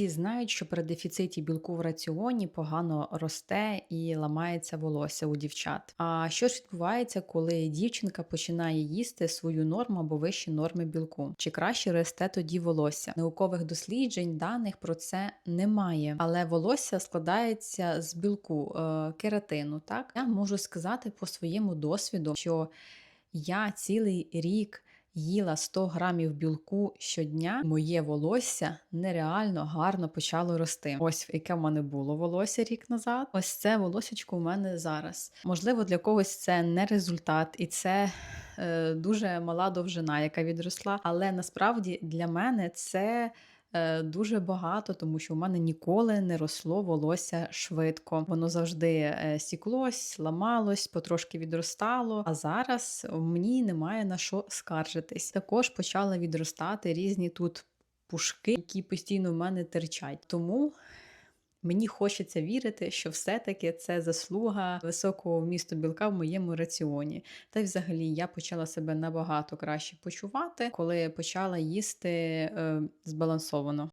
Всі знають, що при дефіциті білку в раціоні погано росте і ламається волосся у дівчат. А що ж відбувається, коли дівчинка починає їсти свою норму або вищі норми білку? Чи краще росте тоді волосся? Наукових досліджень даних про це немає, але волосся складається з білку е, кератину. Так я можу сказати по своєму досвіду, що я цілий рік їла 100 грамів білку щодня, моє волосся нереально гарно почало рости. Ось яке в мене було волосся рік назад. Ось це волосечко у мене зараз. Можливо, для когось це не результат, і це е, дуже мала довжина, яка відросла. Але насправді для мене це. Е, Дуже багато, тому що у мене ніколи не росло волосся швидко. Воно завжди е, сіклось, ламалось, потрошки відростало. А зараз мені немає на що скаржитись. Також почали відростати різні тут пушки, які постійно в мене терчать. Тому мені хочеться вірити, що все-таки це заслуга високого вмісту білка в моєму раціоні. Та й взагалі я почала себе набагато краще почувати, коли почала їсти е, збалансовано.